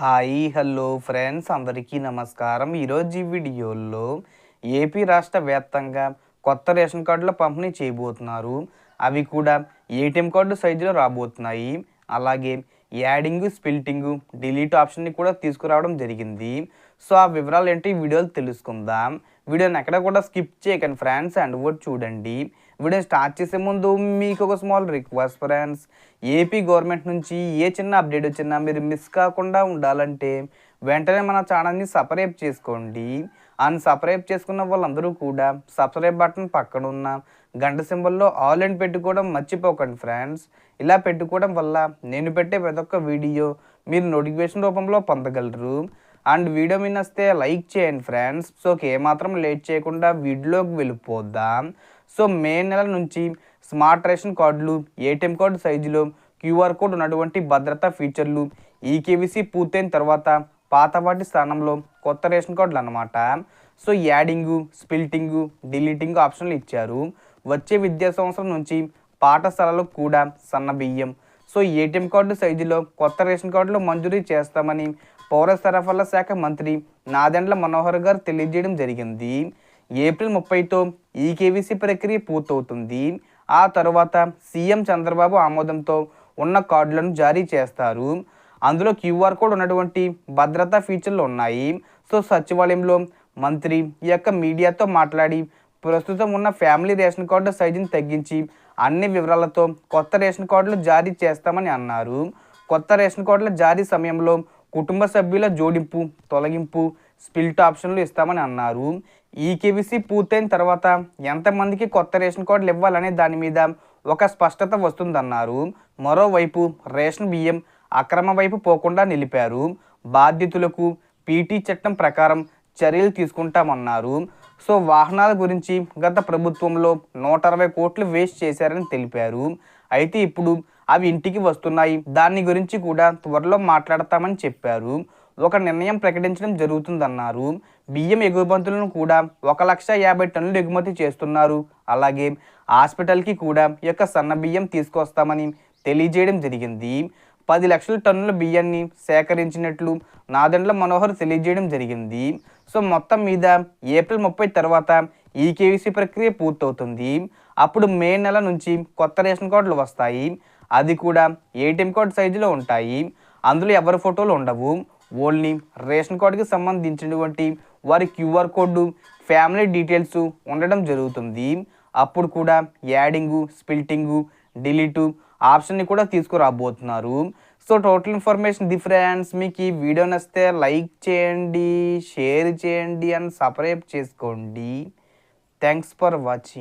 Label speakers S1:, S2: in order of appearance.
S1: Hi hello friends. అందరికీ నమస్కారం. ఈరోజు ఈ వీడియోలో ఏపీ రాష్ట్ర వ్యాప్తంగా కొత్త రేషన్ కార్డుల పంపిణీ చేయబోతున్నారు. అవి కూడా ఏటీఎం కార్డు సైజులో రాబోతున్నాయి. అలాగే యాడింగ్ స్పిల్టింగ్ డిలీట్ ఆప్షన్ని కూడా తీసుకురావడం జరిగింది. సో ఆ వివరాలు ఏంటి ఈ తెలుసుకుందాం. వీడియోని ఎక్కడ కూడా స్కిప్ చేయకండి ఫ్రెండ్స్. అండ్ కూడా చూడండి. వీడియో స్టార్ట్ చేసే ముందు మీకు ఒక small request friends AP government నుంచి ఏ చిన్న అప్డేట్ వచ్చినా మీరు మిస్ కాకుండా ఉండాలంటే వెంటనే మన ఛానల్ని సబ్స్క్రైబ్ చేసుకోండి. అండ్ సబ్స్క్రైబ్ చేసుకున్న వాళ్ళందరూ కూడా సబ్స్క్రైబ్ బటన్ పక్కన ఉన్న గంట సింబల్లో ఆల్ అండ్ పెట్టుకోవడం మర్చిపోకండి ఫ్రెండ్స్ ఇలా పెట్టుకోవడం వల్ల నేను పెట్టే ప్రతి ఒక్క వీడియో మీరు నోటిఫికేషన్ రూపంలో పొందగలరు. అండ్ వీడియో మీద వస్తే లైక్ చేయండి ఫ్రెండ్స్ సో ఏమాత్రం లేట్ చేయకుండా వీడియోలోకి వెళ్ళిపోద్దాం సో మే నెల నుంచి స్మార్ట్ రేషన్ కార్డులు ఏటీఎం కార్డు సైజులో క్యూఆర్ కోడ్ ఉన్నటువంటి భద్రతా ఫీచర్లు ఈకేవీసీ పూర్తయిన తర్వాత పాత వాటి స్థానంలో కొత్త రేషన్ కార్డులు అన్నమాట. సో యాడింగు స్పిల్టింగు డిలీటింగ్ ఆప్షన్లు ఇచ్చారు. వచ్చే విద్యా సంవత్సరం నుంచి పాఠశాలలకు కూడా సన్న బియ్యం. సో ఏటీఎం కార్డు సైజులో కొత్త రేషన్ కార్డులు మంజూరీ చేస్తామని పౌర సరఫరాల శాఖ మంత్రి నాదెండ్ల మనోహర్ గారు తెలియజేయడం జరిగింది. ఏప్రిల్ ముప్పైతో ఈ కేవీసీ ప్రక్రియ పూర్తవుతుంది. ఆ తర్వాత సీఎం చంద్రబాబు ఆమోదంతో ఉన్న కార్డులను జారీ చేస్తారు. అందులో క్యూఆర్ కోడ్ ఉన్నటువంటి భద్రతా ఫీచర్లు ఉన్నాయి. సో సచివాలయంలో మంత్రి ఈ యొక్క మీడియాతో మాట్లాడి ప్రస్తుతం ఉన్న ఫ్యామిలీ రేషన్ కార్డు సైజుని తగ్గించి అన్ని వివరాలతో కొత్త రేషన్ కార్డులు జారీ చేస్తామని అన్నారు. కొత్త రేషన్ కార్డుల జారీ సమయంలో కుటుంబ సభ్యుల జోడింపు తొలగింపు స్పిల్ట్ ఆప్షన్లు ఇస్తామని అన్నారు. ఈ కేవీసీ పూర్తయిన తర్వాత ఎంతమందికి కొత్త రేషన్ కార్డులు ఇవ్వాలనే దాని మీద ఒక స్పష్టత వస్తుందన్నారు. మరోవైపు రేషన్ బియ్యం అక్రమ వైపు పోకుండా నిలిపారు. బాధితులకు పీటీ చట్టం ప్రకారం చర్యలు తీసుకుంటామన్నారు. సో వాహనాల గురించి గత ప్రభుత్వంలో నూట అరవై కోట్లు వేస్ట్ చేశారని తెలిపారు. అయితే ఇప్పుడు అవి ఇంటికి వస్తున్నాయి. దాని గురించి కూడా త్వరలో మాట్లాడతామని చెప్పారు. ఒక నిర్ణయం ప్రకటించడం జరుగుతుందన్నారు. బియ్యం ఎగుమతులను కూడా ఒక లక్ష యాభై టన్నులు ఎగుమతి చేస్తున్నారు. అలాగే హాస్పిటల్కి కూడా ఈ యొక్క సన్న బియ్యం తీసుకొస్తామని తెలియజేయడం జరిగింది. పది లక్షల టన్నుల బియ్యాన్ని సేకరించినట్లు నాదెండ్ల మనోహర్ తెలియజేయడం జరిగింది. సో మొత్తం మీద ఏప్రిల్ ముప్పై తర్వాత ఈ కేవీసీ ప్రక్రియ పూర్తవుతుంది. అప్పుడు మే నెల నుంచి కొత్త రేషన్ కార్డులు వస్తాయి. అది కూడా ఏటీఎం కార్డు సైజులో ఉంటాయి. అందులో ఎవరి ఫోటోలు ఉండవు. ఓన్లీ రేషన్ కార్డుకి సంబంధించినటువంటి వారి క్యూఆర్ కోడ్ ఫ్యామిలీ డీటెయిల్స్ ఉండడం జరుగుతుంది. అప్పుడు కూడా యాడింగు స్పిల్టింగు డిలీటు ఆప్షన్ని కూడా తీసుకురాబోతున్నారు. సో టోటల్ ఇన్ఫర్మేషన్ డిఫరెన్స్ మీకు ఈ వీడియో నచ్చితే లైక్ చేయండి షేర్ చేయండి అండ్ సబ్స్క్రైబ్ చేసుకోండి. Thanks for watching.